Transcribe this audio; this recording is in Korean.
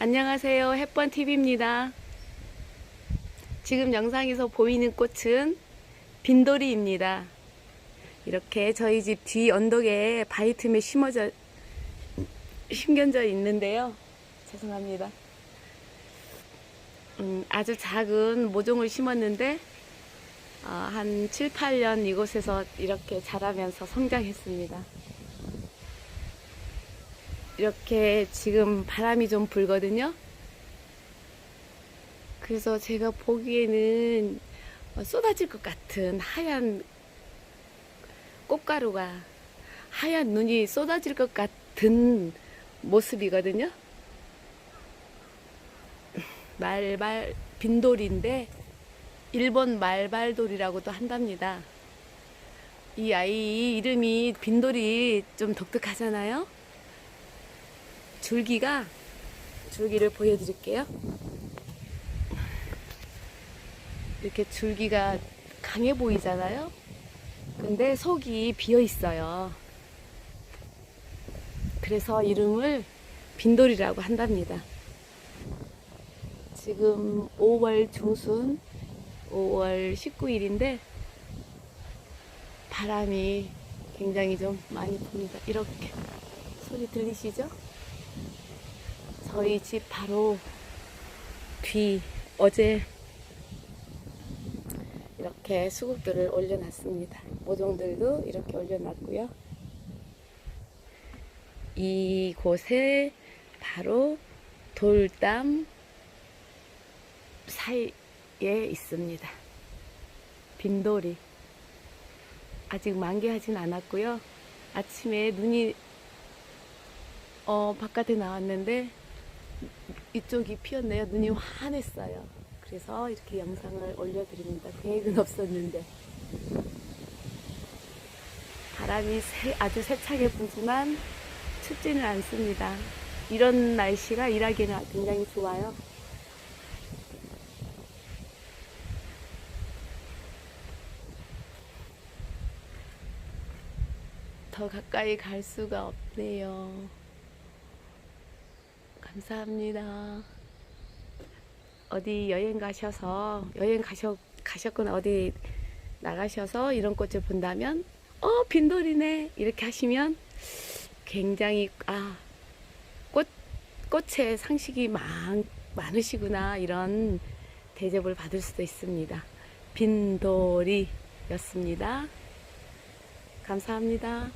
안녕하세요. 햇번TV입니다. 지금 영상에서 보이는 꽃은 빈도리입니다. 이렇게 저희 집 뒤 언덕에 바위 틈에 심어져, 심겨져 있는데요. 죄송합니다. 음, 아주 작은 모종을 심었는데, 어, 한 7, 8년 이곳에서 이렇게 자라면서 성장했습니다. 이렇게 지금 바람이 좀 불거든요. 그래서 제가 보기에는 어, 쏟아질 것 같은 하얀 꽃가루가 하얀 눈이 쏟아질 것 같은 모습이거든요. 말발 빈돌인데 일본 말발돌이라고도 한답니다. 이 아이 이름이 빈돌이 좀 독특하잖아요. 줄기가 줄기를 보여드릴게요. 이렇게 줄기가 강해 보이잖아요. 근데 속이 비어 있어요. 그래서 이름을 빈돌이라고 한답니다. 지금 5월 중순, 5월 19일인데 바람이 굉장히 좀 많이 붑니다. 이렇게 소리 들리시죠? 저희 집 바로 뒤 어제 이렇게 수국들을 올려놨습니다. 모종들도 이렇게 올려놨고요. 이곳에 바로 돌담 사이에 있습니다. 빈돌이 아직 만개하진 않았고요. 아침에 눈이 어, 바깥에 나왔는데 이쪽이 피었네요. 눈이 환했어요. 그래서 이렇게 영상을 올려드립니다. 계획은 없었는데. 바람이 세- 아주 세차게 불지만 춥지는 않습니다. 이런 날씨가 일하기는 굉장히 좋아요. 더 가까이 갈 수가 없네요. 감사합니다. 어디 여행 가셔서 여행 가셔 가셨거나 어디 나가셔서 이런 꽃을 본다면 어 빈돌이네 이렇게 하시면 굉장히 아 꽃 꽃에 상식이 많 많으시구나 이런 대접을 받을 수도 있습니다. 빈돌이였습니다. 감사합니다.